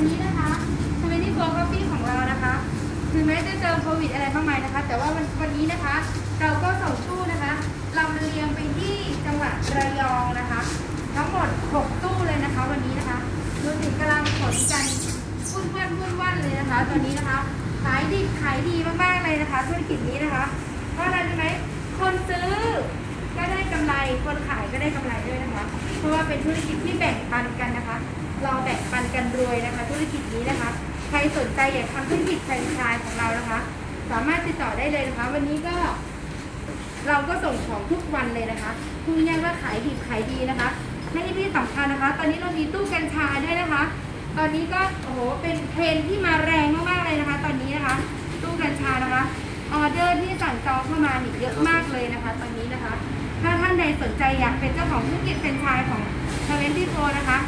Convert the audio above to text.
วันนี้นะคะทเวนตี้โฟร์คอฟฟี่ของเรานะคะถึงแม้จะเจอโควิดอะไรมากมายนะคะ แต่ว่าวันวันนี้นะคะ เราก็ส่งตู้นะคะลำเลียงไปที่จังหวัดระยองนะคะ ทั้งหมด 6 ตู้เลยนะคะ วันนี้นะคะดูสิกำลังขนกันวุ่นวันวุ่นวันเลยนะคะ ตอนนี้นะคะ ขายดีขายดีมากๆเลยนะคะ ธุรกิจนี้นะคะ เพราะอะไรรู้ไหมคนซื้อก็ได้กำไร คนขายก็ได้กำไรด้วยนะคะ เพราะว่าเป็นธุรกิจที่แบ่งปันกันนะคะ เราแบ่งปันกันรวยนะคะ ธุรกิจนี้นะคะ ใครสนใจอยากทำธุรกิจแฟรนไชส์ของเรานะคะ สามารถติดต่อได้เลยนะคะ วันนี้ก็ เราก็ส่งของทุกวันเลยนะคะพูดง่ายว่าขายดีขายดีนะคะและที่สำคัญนะคะ ตอนนี้เรามีตู้กัญชาด้วยนะคะ ตอนนี้ก็โอ้โหเป็นเทรนที่มาแรงมากๆเลยนะคะ ตอนนี้นะคะ ตู้กัญชานะคะออเดอร์ที่สั่งจองเข้ามานี่เยอะมากเลยนะคะ ตอนนี้นะคะ ถ้าท่านใดสนใจอยากเป็นเจ้าของธุรกิจเป็นไชายของทเวนตี้โฟนะคะ